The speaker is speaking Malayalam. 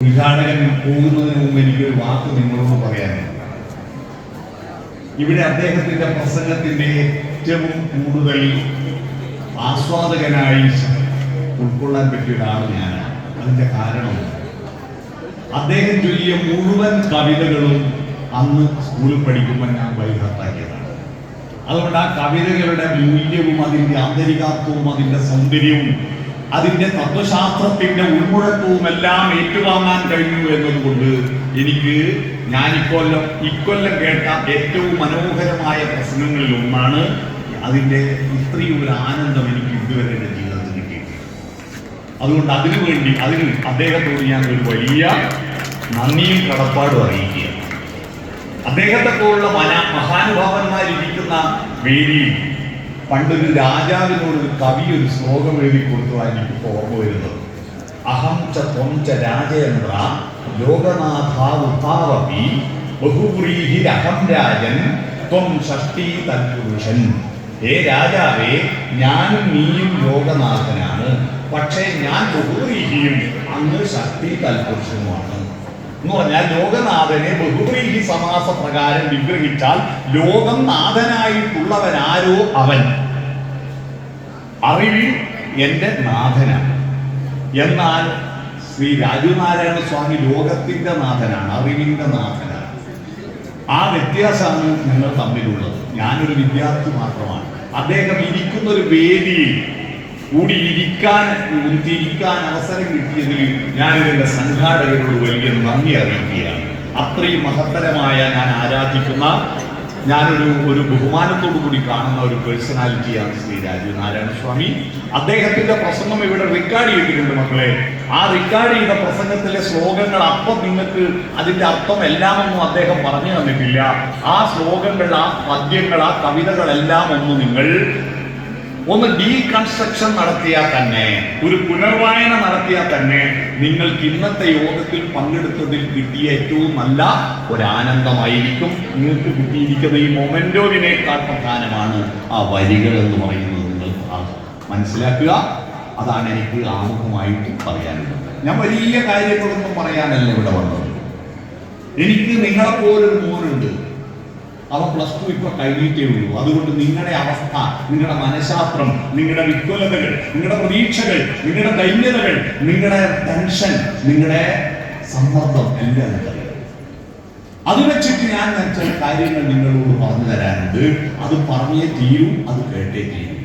ഉദ്ഘാടകൻ പോകുന്നതിന് മുമ്പ് എനിക്കൊരു വാക്ക് നിങ്ങളോട് പറയാനുണ്ട്. ഇവിടെ അദ്ദേഹത്തിന്റെ പ്രസംഗത്തിന്റെ ഏറ്റവും കൂടുതൽ ആസ്വാദകനായി ഉൾക്കൊള്ളാൻ പറ്റിയ ഒരാൾ അതിന്റെ കാരണം അദ്ദേഹം ചൊല്ലിയ മുഴുവൻ കവിതകളും അന്ന് സ്കൂളിൽ പഠിക്കുമ്പോൾ ഞാൻ വൈകാത്താക്കിയതാണ് അതുകൊണ്ട് ആ കവിതകളുടെ മൂല്യവും അതിന്റെ ആന്തരികാത്വവും അതിന്റെ സൗന്ദര്യവും അതിന്റെ തത്വശാസ്ത്രത്തിന്റെ ഉൾമുഴക്കവും എല്ലാം ഏറ്റുവാങ്ങാൻ കഴിഞ്ഞു എന്നതുകൊണ്ട് എനിക്ക് ഞാൻ ഇക്കൊല്ലം ഇക്കൊല്ലം കേട്ട ഏറ്റവും മനോഹരമായ പ്രശ്നങ്ങളിൽ ഒന്നാണ് അതിന്റെ ഇത്രയും ഒരു ആനന്ദം എനിക്ക് ഇതുവരെ എന്റെ ജീവിതത്തിൽ കിട്ടിയിട്ടില്ല. അതുകൊണ്ട് അതിനു വേണ്ടി അതിന് അദ്ദേഹത്തോട് ഞാൻ ഒരു വലിയ നന്ദിയും കടപ്പാടും അറിയിക്കുക അദ്ദേഹത്തെ പോലുള്ള മന മഹാനുഭാവന്മാരിരിക്കുന്ന വേദിയിൽ പണ്ടൊരു രാജാവിനോട് ഒരു കവി ഒരു ശ്ലോകം എഴുതി കൊടുത്തതാണ് എനിക്ക് ഓർമ്മ വരുന്നത്. അഹം ച ത്വം ച രാജേന്ദ്ര ലോകനാഥാവുത്താവപി ബഹുപ്രീഹിരഹം രാജൻ ത്വം ഷഷ്ടി തൽപുരുഷൻ. ഏ രാജാവേ ഞാനും നീയും ലോകനാഥനാണ്. പക്ഷേ ഞാൻ ബഹുപ്രീഹിയും അങ്ങ് ശക്തി തൽപുരുഷനുമാണ്. എന്ന് പറഞ്ഞാൽ ലോകനാഥനെ ബഹുപ്രീഹി സമാസ പ്രകാരം വിഗ്രഹിച്ചാൽ ലോകം നാഥനായിട്ടുള്ളവനാരോ അവൻ. അറിവിൽ എന്റെ നാഥനാണ്. എന്നാൽ ശ്രീ രാജുനാരായണ സ്വാമി ലോകത്തിന്റെ നാഥനാണ് അറിവിന്റെ നാഥനാണ്. ആ വ്യത്യാസമാണ് ഞങ്ങൾ തമ്മിലുള്ളത്. ഞാനൊരു വിദ്യാർത്ഥി മാത്രമാണ്. അദ്ദേഹം ഇരിക്കുന്ന ഒരു വേദിയിൽ കൂടി ഇരിക്കാൻ തിരിക്കാൻ അവസരം കിട്ടിയതിൽ ഞാൻ ഇതിന്റെ സംഘാടകരോട് വലിയ നന്ദി അറിയിക്കുകയാണ്. അത്രയും മഹത്തരമായ ഞാൻ ആരാധിക്കുന്ന ഞാനൊരു ഒരു ബഹുമാനത്തോടു കൂടി കാണുന്ന ഒരു പേഴ്സണാലിറ്റിയാണ് ശ്രീ രാജീവ് നാരായണ സ്വാമി അദ്ദേഹത്തിന്റെ പ്രസംഗം ഇവിടെ റെക്കോർഡ് ചെയ്തിട്ടുണ്ട് മക്കളെ. ആ റെക്കോർഡ് ചെയ്ത പ്രസംഗത്തിലെ ശ്ലോകങ്ങൾ അപ്പം നിങ്ങൾക്ക് അതിന്റെ അർത്ഥം എല്ലാമൊന്നും അദ്ദേഹം പറഞ്ഞു തന്നിട്ടില്ല. ആ ശ്ലോകങ്ങൾ ആ പദ്യങ്ങൾ ആ കവിതകളെല്ലാം ഒന്ന് നിങ്ങൾ ഒന്ന് ഡീകൺസ്ട്രക്ഷൻ നടത്തിയാൽ തന്നെ ഒരു പുനർവായന നടത്തിയാൽ തന്നെ നിങ്ങൾക്ക് ഇന്നത്തെ യോഗത്തിൽ പങ്കെടുത്തതിൽ കിട്ടിയ ഏറ്റവും നല്ല ഒരു ആനന്ദമായിരിക്കും നിങ്ങൾക്ക് കിട്ടിയിരിക്കുന്ന ഈ മൊമെന്റോവിനേക്കാൾ പ്രധാനമാണ് ആ വരികൾ എന്ന് പറയുന്നത് നിങ്ങൾ മനസ്സിലാക്കുക. അതാണ് എനിക്ക് ആമുഖമായിട്ട് പറയാനുള്ളത്. ഞാൻ വലിയ കാര്യങ്ങളൊന്നും പറയാനല്ല ഇവിടെ വന്നത്. എനിക്ക് നിങ്ങളെപ്പോലൊരു മോനുണ്ട്. അവൻ പ്ലസ് ടു ഇപ്പൊ കഴിഞ്ഞിട്ടേ ഉള്ളൂ. അതുകൊണ്ട് നിങ്ങളുടെ അവസ്ഥ നിങ്ങളുടെ മനഃശാസ്ത്രം നിങ്ങളുടെ വിക്വലതകൾ നിങ്ങളുടെ പ്രതീക്ഷകൾ നിങ്ങളുടെ ദൈന്യതകൾ നിങ്ങളുടെ ടെൻഷൻ നിങ്ങളുടെ സമ്മർദ്ദം എല്ലാം അത് വെച്ചിട്ട് ഞാൻ ചില കാര്യങ്ങൾ നിങ്ങളോട് പറഞ്ഞു തരാനുണ്ട് അത് പറഞ്ഞേ തീരും അത് കേട്ടേ തീരും.